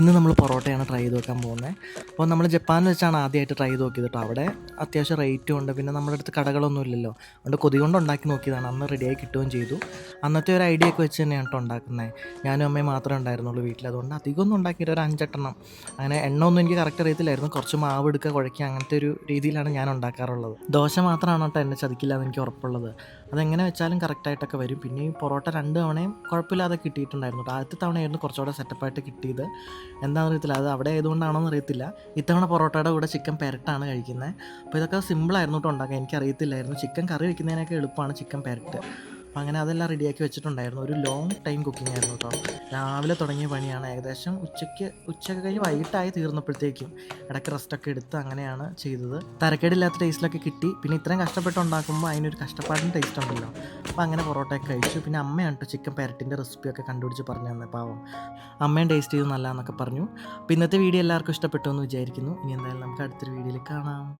ഇന്ന് നമ്മൾ പൊറോട്ടയാണ് ട്രൈ ചെയ്ത് നോക്കാൻ പോകുന്നത് അപ്പോൾ നമ്മൾ ജപ്പാനിൽ വെച്ചാണ് ആദ്യമായിട്ട് ട്രൈ ചെയ്ത് നോക്കിയത് കേട്ടോ അവിടെ അത്യാവശ്യം റേറ്റും ഉണ്ട്. പിന്നെ നമ്മുടെ അടുത്ത് കടകളൊന്നും ഇല്ലല്ലോ. അതുകൊണ്ട് കൊതി കൊണ്ട് ഉണ്ടാക്കി നോക്കിയതാണ്. അന്ന് റെഡിയായി കിട്ടുകയും ചെയ്തു. അന്നത്തെ ഒരു ഐഡിയ ഒക്കെ വെച്ച് തന്നെയാണ് കേട്ടോ ഉണ്ടാക്കുന്നത് ഞാനും അമ്മയും മാത്രമേ ഉണ്ടായിരുന്നുള്ളൂ വീട്ടിൽ. അതുകൊണ്ട് അധികമൊന്നും ഉണ്ടാക്കിയിട്ട് ഒരു അഞ്ചെട്ടെണ്ണം. അങ്ങനെ എണ്ണ ഒന്നും എനിക്ക് കറക്റ്റ് അറിയത്തില്ലായിരുന്നു. കുറച്ച് മാവ് എടുക്കുക കുഴയ്ക്കുക അങ്ങനത്തെ ഒരു രീതിയിലാണ് ഞാൻ ഉണ്ടാക്കാറുള്ളത്. ദോശ മാത്രമാണ് കേട്ടോ എന്നെ ചതിക്കില്ല എന്ന് എനിക്ക് ഉറപ്പുള്ളത്. അതെങ്ങനെ വെച്ചാലും കറക്റ്റായിട്ടൊക്കെ വരും. പിന്നെ ഈ പൊറോട്ട രണ്ട് തവണയും കുഴപ്പമില്ലാതെ കിട്ടിയിട്ടുണ്ടായിരുന്നു കേട്ടോ. ആദ്യത്തെ തവണയായിരുന്നു കുറച്ചുകൂടെ സെറ്റപ്പായിട്ട് കിട്ടിയത്. എന്താണെന്ന് അറിയത്തില്ല അത് അവിടെ ആയതുകൊണ്ടാണോ എന്ന് അറിയത്തില്ല. ഇത്തവണ പൊറോട്ടയുടെ കൂടെ ചിക്കൻ പെരട്ടാണ് കഴിക്കുന്നത് അപ്പോൾ ഇതൊക്കെ സിമ്പിളായിരുന്നു കേട്ടോ ഉണ്ടാക്കാൻ. എനിക്കറിയത്തില്ലായിരുന്നു. ചിക്കൻ കറി വയ്ക്കുന്നതിനൊക്കെ എളുപ്പമാണ് ചിക്കൻ പെരട്ട്. അപ്പോൾ അങ്ങനെ അതെല്ലാം റെഡിയാക്കി വെച്ചിട്ടുണ്ടായിരുന്നു. ഒരു ലോങ് ടൈം കുക്കിംഗ് ആയിരുന്നു കേട്ടോ രാവിലെ തുടങ്ങിയ പണിയാണ്. ഏകദേശം ഉച്ചയ്ക്ക് ഉച്ചയ്ക്ക് കഴിഞ്ഞ് വൈകിട്ടായി തീർന്നപ്പോഴത്തേക്കും ഇടയ്ക്ക് റെസ്റ്റൊക്കെ എടുത്ത് അങ്ങനെയാണ് ചെയ്തത്. തരക്കേടില്ലാത്ത ടേസ്റ്റിലൊക്കെ കിട്ടി. പിന്നെ ഇത്രയും കഷ്ടപ്പെട്ട് ഉണ്ടാക്കുമ്പോൾ അതിനൊരു കഷ്ടപ്പാടിന് ടേസ്റ്റ് ഉണ്ടല്ലോ. അപ്പോൾ അങ്ങനെ പൊറോട്ടയൊക്കെ കഴിച്ചു. പിന്നെ അമ്മയാണ് കേട്ടോ ചിക്കൻ പെരട്ടിന്റെ റെസിപ്പിയൊക്കെ കണ്ടുപിടിച്ച് പറഞ്ഞു തന്നെ പാവം. അമ്മയും ടേസ്റ്റ് ചെയ്തു നല്ലതെന്നൊക്കെ പറഞ്ഞു. അപ്പോൾ ഇന്നത്തെ വീഡിയോ എല്ലാവർക്കും ഇഷ്ടപ്പെട്ടു എന്ന് വിചാരിക്കുന്നു. ഇനി എന്തായാലും നമുക്ക് അടുത്തൊരു വീഡിയോയിൽ കാണാം.